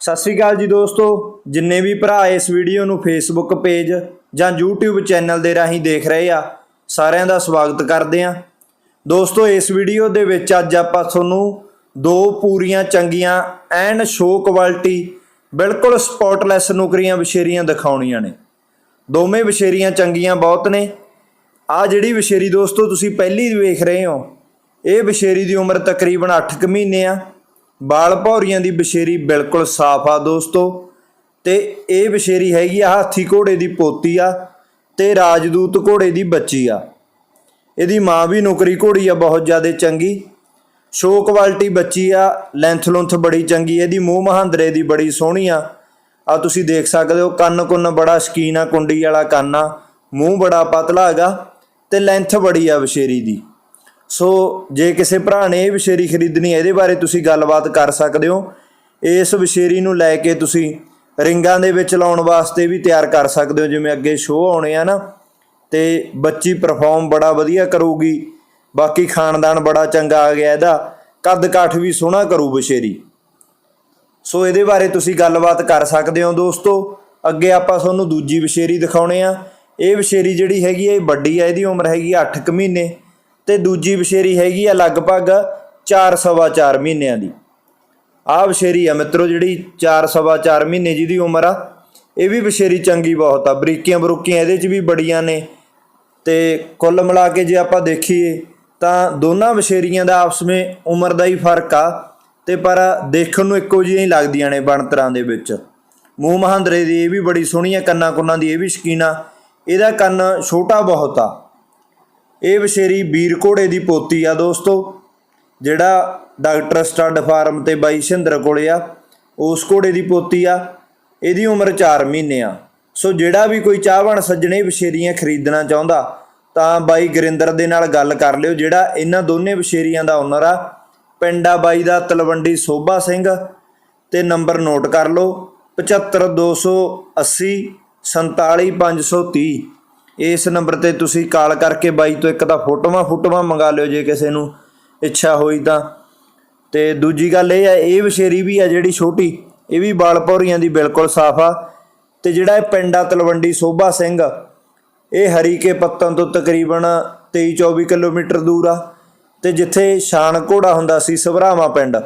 ਸਤਿ ਸ੍ਰੀ ਅਕਾਲ ਜੀ ਦੋਸਤੋ। ਜਿੰਨੇ ਵੀ ਭਰਾ ਇਸ ਵੀਡੀਓ ਨੂੰ ਫੇਸਬੁੱਕ ਪੇਜ ਜਾਂ YouTube ਚੈਨਲ ਦੇ ਰਾਹੀਂ ਦੇਖ ਰਹੇ ਆ, ਸਾਰਿਆਂ ਦਾ ਸਵਾਗਤ ਕਰਦੇ ਆ। ਦੋਸਤੋ, ਇਸ ਵੀਡੀਓ ਦੇ ਵਿੱਚ ਅੱਜ ਆਪਾਂ ਤੁਹਾਨੂੰ ਦੋ ਪੂਰੀਆਂ ਚੰਗੀਆਂ ਐਨ ਸ਼ੋ ਕੁਆਲਿਟੀ ਬਿਲਕੁਲ ਸਪੌਟਲੈਸ ਨੌਕਰੀਆਂ ਵਿਸ਼ੇਰੀਆਂ ਦਿਖਾਉਣੀਆਂ ਨੇ। ਦੋਵੇਂ ਵਿਸ਼ੇਰੀਆਂ ਚੰਗੀਆਂ ਬਹੁਤ ਨੇ। ਆ ਜਿਹੜੀ ਵਿਸ਼ੇਰੀ ਦੋਸਤੋ ਤੁਸੀਂ ਪਹਿਲੀ ਵੇਖ ਰਹੇ ਹੋ, ਇਹ ਵਿਸ਼ੇਰੀ ਦੀ ਉਮਰ ਤਕਰੀਬਨ 8 ਕੁ ਮਹੀਨੇ ਆ। ਬਾਲ ਭੌਰੀਆਂ ਦੀ ਵਿਸ਼ੇਰੀ ਬਿਲਕੁਲ ਸਾਫ਼ ਆ ਦੋਸਤੋ, ਤੇ ਇਹ ਵਿਸ਼ੇਰੀ ਹੈਗੀ ਆ ਹਾਥੀ ਘੋੜੇ ਦੀ ਪੋਤੀ ਆ ਤੇ ਰਾਜਦੂਤ ਘੋੜੇ ਦੀ ਬੱਚੀ ਆ। ਇਹਦੀ ਮਾਂ ਵੀ ਨੌਕਰੀ ਘੋੜੀ ਆ, ਬਹੁਤ ਜ਼ਿਆਦਾ ਚੰਗੀ। ਸ਼ੋ ਕੁਆਲਿਟੀ ਬੱਚੀ ਆ ਲੈਂਥ ਲੁੰਥ ਬੜੀ ਚੰਗੀ, ਇਹਦੀ ਮੂੰਹ ਮਹਾਂਦਰੇ ਦੀ ਬੜੀ ਸੋਹਣੀ ਆ। ਆ ਤੁਸੀਂ ਦੇਖ ਸਕਦੇ ਹੋ, ਕੰਨ ਕੁੰਨ ਬੜਾ ਸ਼ਕੀਨ ਆ, ਕੁੰਡੀ ਵਾਲਾ ਕੰਨ ਆ, ਮੂੰਹ ਬੜਾ ਪਤਲਾ ਹੈਗਾ ਤੇ ਲੈਂਥ ਬੜੀ ਆ ਵਿਸ਼ੇਰੀ ਦੀ। ਸੋ ਜੇ ਕਿਸੇ ਭਰਾ ਨੇ ਇਹ ਵਿਸ਼ੇਰੀ ਖਰੀਦਣੀ ਹੈ, ਇਹਦੇ ਬਾਰੇ ਤੁਸੀਂ ਗੱਲਬਾਤ ਕਰ ਸਕਦੇ ਹੋ। ਇਸ ਵਿਸ਼ੇਰੀ ਨੂੰ ਲੈ ਕੇ ਤੁਸੀਂ ਰਿੰਗਾਂ ਦੇ ਵਿੱਚ ਲਾਉਣ ਵਾਸਤੇ ਵੀ ਤਿਆਰ ਕਰ ਸਕਦੇ ਹੋ, ਜਿਵੇਂ ਅੱਗੇ ਸ਼ੋਅ ਆਉਣੇ ਆ ਨਾ। ਤੇ ਬੱਚੀ ਪਰਫਾਰਮ ਬੜਾ ਵਧੀਆ ਕਰੂਗੀ। ਬਾਕੀ ਖਾਨਦਾਨ ਬੜਾ ਚੰਗਾ ਆ ਗਿਆ ਇਹਦਾ। ਕੱਦ ਕਾਠ ਵੀ ਸੋਹਣਾ ਕਰੂ ਵਿਸ਼ੇਰੀ। ਸੋ ਇਹਦੇ ਬਾਰੇ ਤੁਸੀਂ ਗੱਲਬਾਤ ਕਰ ਸਕਦੇ ਹੋ ਦੋਸਤੋ। ਅੱਗੇ ਆਪਾਂ ਤੁਹਾਨੂੰ ਦੂਜੀ ਵਿਸ਼ੇਰੀ ਦਿਖਾਉਣੇ ਆ। ਇਹ ਵਿਸ਼ੇਰੀ ਜਿਹੜੀ ਹੈਗੀ ਹੈ ਇਹ ਵੱਡੀ ਆ, ਇਹਦੀ ਉਮਰ ਹੈਗੀ 8 ਕੁ ਮਹੀਨੇ। ਤੇ ਦੂਜੀ ਵਿਸ਼ੇਰੀ ਹੈਗੀ ਆ ਲਗਭਗ 4 ਸਵਾ 4 ਮਹੀਨਿਆਂ ਦੀ। ਆਹ ਵਿਸ਼ੇਰੀ ਆ ਮਿੱਤਰੋ ਜਿਹੜੀ 4 ਸਵਾ 4 ਮਹੀਨੇ ਜਿਹਦੀ ਉਮਰ ਆ, ਇਹ ਵੀ ਵਿਸ਼ੇਰੀ ਚੰਗੀ ਬਹੁਤ ਆ। ਬਰੀਕੀਆਂ ਬਰੂਕੀਆਂ ਇਹਦੇ 'ਚ ਵੀ ਬੜੀਆਂ ਨੇ ਤੇ ਕੁੱਲ ਮਿਲਾ ਕੇ ਜੇ ਆਪਾਂ ਦੇਖੀਏ ਤਾਂ ਦੋਨਾਂ ਵਿਸ਼ੇਰੀਆਂ ਦਾ ਆਪਸ ਵਿੱਚ ਉਮਰ ਦਾ ਹੀ ਫ਼ਰਕ ਆ ਤੇ ਪਰ ਦੇਖਣ ਨੂੰ ਇੱਕੋ ਜਿਹੀਆਂ ਹੀ ਲੱਗਦੀਆਂ ਨੇ ਬਣਤਰਾਂ ਦੇ ਵਿੱਚ। ਮੂੰਹ ਮਹਾਂਦਰੇ ਦੀ ਇਹ ਵੀ ਬੜੀ ਸੋਹਣੀ ਆ, ਕੰਨਾਂ ਕੁੰਨਾਂ ਦੀ ਇਹ ਵੀ ਸ਼ਕੀਨ ਆ। ਇਹਦਾ ਕੰਨ ਛੋਟਾ ਬਹੁਤ ਆ। ਇਹ ਵਿਸ਼ੇਰੀ ਵੀਰ ਘੋੜੇ ਦੀ ਪੋਤੀ ਆ ਦੋਸਤੋ, ਜਿਹੜਾ ਡਾਕਟਰ ਸਟੱਡ ਫਾਰਮ ਤੇ ਬਾਈ ਸ਼ਿੰਦਰ ਕੋਲੇ ਆ, ਉਸ ਘੋੜੇ ਦੀ ਪੋਤੀ ਆ, ਇਹਦੀ ਉਮਰ 4 ਮਹੀਨੇ ਆ। ਸੋ ਜਿਹੜਾ ਵੀ ਕੋਈ ਚਾਹਵਣ ਸੱਜਣੇ ਵਿਸ਼ੇਰੀਆਂ ਖਰੀਦਣਾ ਚਾਹੁੰਦਾ, ਤਾਂ ਬਾਈ ਗਰਿੰਦਰ ਦੇ ਨਾਲ ਗੱਲ ਕਰ ਲਿਓ, ਜਿਹੜਾ ਇਹਨਾਂ ਦੋਨੇ ਵਿਸ਼ੇਰੀਆਂ ਦਾ ਓਨਰ ਆ। ਪਿੰਡਾ ਬਾਈ ਦਾ ਤਲਵੰਡੀ ਸੋਭਾ ਸਿੰਘ ਤੇ ਨੰਬਰ ਨੋਟ ਕਰ ਲਓ 75280 47530 ਇਸ ਨੰਬਰ ਤੇ ਤੁਸੀਂ ਕਾਲ ਕਰਕੇ ਬਾਈ ਤੋਂ ਇੱਕ ਤਾਂ ਫੋਟੋਆਂ ਫੋਟੋਆਂ ਮੰਗਾ ਲਿਓ ਜੇ ਕਿਸੇ ਨੂੰ ਇੱਛਾ ਹੋਈ ਤਾਂ। ਤੇ ਦੂਜੀ ਗੱਲ ਇਹ ਹੈ ਇਹ ਵਿਸ਼ੇਰੀ ਵੀ ਆ ਜਿਹੜੀ ਛੋਟੀ, ਇਹ ਵੀ ਬਾਲ ਭੌਰੀਆਂ ਦੀ ਬਿਲਕੁਲ ਸਾਫ਼ ਆ। ਤੇ ਜਿਹੜਾ ਇਹ ਪਿੰਡ ਆ ਤਲਵੰਡੀ ਸੋਭਾ ਸਿੰਘ, ਇਹ ਹਰੀਕੇ ਪੱਤਨ ਤੋਂ ਤਕਰੀਬਨ 23 24 ਕਿਲੋਮੀਟਰ ਦੂਰ ਆ। ਤੇ ਜਿੱਥੇ ਸ਼ਾਨ ਘੋੜਾ ਹੁੰਦਾ ਸੀ ਸਭਰਾਵਾਂ ਪਿੰਡ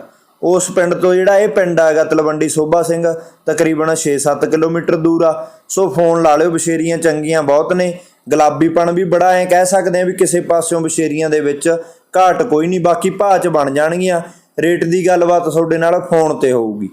ਉਸ ਪਿੰਡ ਤੋਂ ਜਿਹੜਾ ਇਹ ਪਿੰਡ ਹੈਗਾ ਤਲਵੰਡੀ ਸੋਭਾ ਸਿੰਘ, ਤਕਰੀਬਨ 6-7 ਕਿਲੋਮੀਟਰ ਦੂਰ ਆ। ਸੋ ਫੋਨ ਲਾ ਲਿਓ, ਬਸ਼ੇਰੀਆਂ ਚੰਗੀਆਂ ਬਹੁਤ ਨੇ। ਗੁਲਾਬੀਪਣ ਵੀ ਬੜਾ ਐ ਕਹਿ ਸਕਦੇ ਆ ਵੀ ਕਿਸੇ ਪਾਸਿਓਂ ਬਸ਼ੇਰੀਆਂ ਦੇ ਵਿੱਚ ਘਾਟ ਕੋਈ ਨਹੀਂ, ਬਾਕੀ ਭਾਅ ਚ ਬਣ ਜਾਣਗੀਆਂ। ਰੇਟ ਦੀ ਗੱਲਬਾਤ ਤੁਹਾਡੇ ਨਾਲ ਫੋਨ ਤੇ ਹੋਊਗੀ।